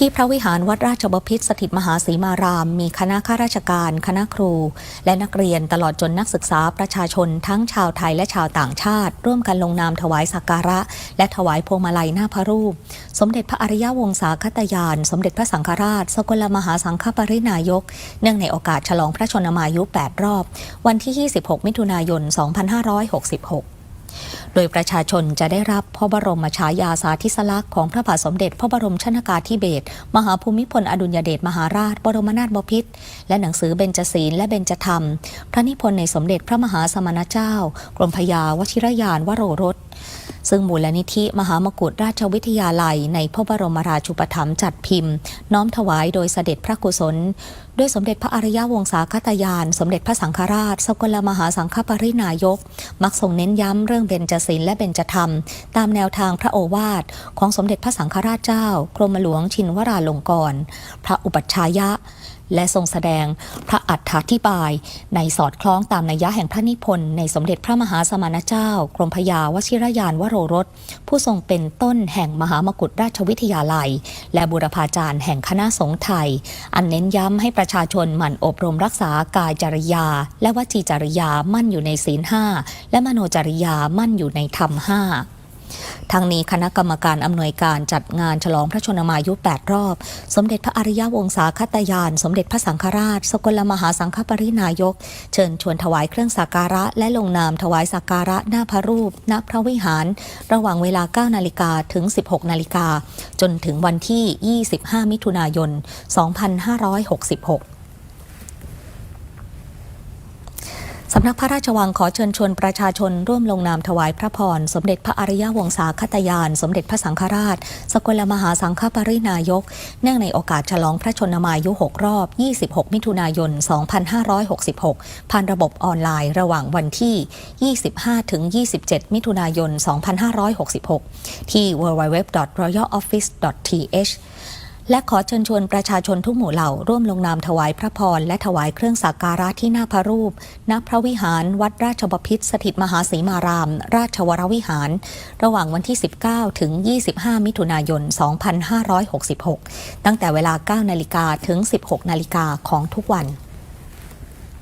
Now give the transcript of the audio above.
ที่พระวิหารวัดราชบพิตรสถิตมหาศรีมาราม มีคณะข้าราชการ คณะครู และนักเรียนตลอดจนนักศึกษาประชาชนทั้งชาวไทยและชาวต่างชาติ ร่วมกันลงนามถวายสักการะ และถวายพวงมาลัยหน้าพระรูป สมเด็จพระอริยวงศาคตยาน สมเด็จพระสังฆราช สกลมหาสังฆปรินายก เนื่องในโอกาสฉลองพระชนมายุ 8 รอบ วันที่ 26 มิถุนายน 2566 โดยประชาชนจะได้รับพระบรมฉายาสาธิสลักษณ์ของพระบาทสมเด็จ พระบรมชนากาธิเบศรมหาภูมิพลอดุลยเดชมหาราช บรมนาถบพิตรและหนังสือเบญจศีลและเบญจธรรม พระนิพนธ์ในสมเด็จพระมหาสมณเจ้า กรมพยาวชิรยานวโรรส ซึ่งมูลนิธิมหามกุฏราชวิทยาลัย ในพระบรมราชูปถัมภ์จัดพิมพ์ น้อมถวายโดยเสด็จพระกุศล ด้วยสมเด็จพระอริยวงศาคตยาน สมเด็จพระสังฆราช สกลมหาสังฆปรินายก มักทรงเน้นย้ำเรื่องเบญจศีลและเบญจธรรม ตามแนวทางพระโอวาทของสมเด็จพระสังฆราชเจ้ากรมหลวงชินวราลงกรณ์พระอุปัชฌายะและทรงแสดงพระอัฏฐาธิบาย ในสอดคล้องตามนัยยะแห่งพระนิพนธ์ในสมเด็จพระมหาสมณเจ้ากรมพยาวชิรยานวโรรส ผู้ทรงเป็นต้นแห่งมหามกุฏราชวิทยาลัย และบุรพาจารย์แห่งคณะสงฆ์ไทย อันเน้นย้ำให้ประชาชนหมั่นอบรมรักษากายจริยา และวจีจริยามั่นอยู่ในศีลห้าและมโนจริยามั่นอยู่ในธรรมห้า ทั้งนี้คณะกรรมการอำนวยการจัดงานฉลองพระชนมายุ 8 รอบ สมเด็จพระอริยวงศาคตยาน สมเด็จพระสังฆราช สกลมหาสังฆปรินายก เชิญชวนถวายเครื่องสักการะ และลงนามถวายสักการะหน้าพระรูปณพระวิหาร ระหว่างเวลา 9 นาฬิกาถึง 16 นาฬิกาจนถึงวันที่ 25 มิถุนายน 2566 สำนักพระราชวังขอเชิญชวนประชาชนร่วมลงนามถวายพระพร สมเด็จพระอริยวงศาคตยาน สมเด็จพระสังฆราช สกลมหาสังฆปรินายก เนื่องในโอกาสฉลองพระชนมายุ 6 รอบ 26 มิถุนายน 2566 ผ่านระบบออนไลน์ระหว่างวันที่ 25ถึง27 มิถุนายน 2566 ที่ www.royaloffice.th และขอเชิญชวนประชาชนทุกหมู่เหล่าร่วมลงนามถวายพระพร และถวายเครื่องสักการะที่หน้าพระรูป ณ พระวิหาร วัดราชบพิษสถิตมหาศรีมาราม ราชวรวิหาร ระหว่างวันที่ 19 ถึง 25 มิถุนายน 2566 ตั้งแต่เวลา 9 นาฬิกาถึง 16 นาฬิกาของทุกวัน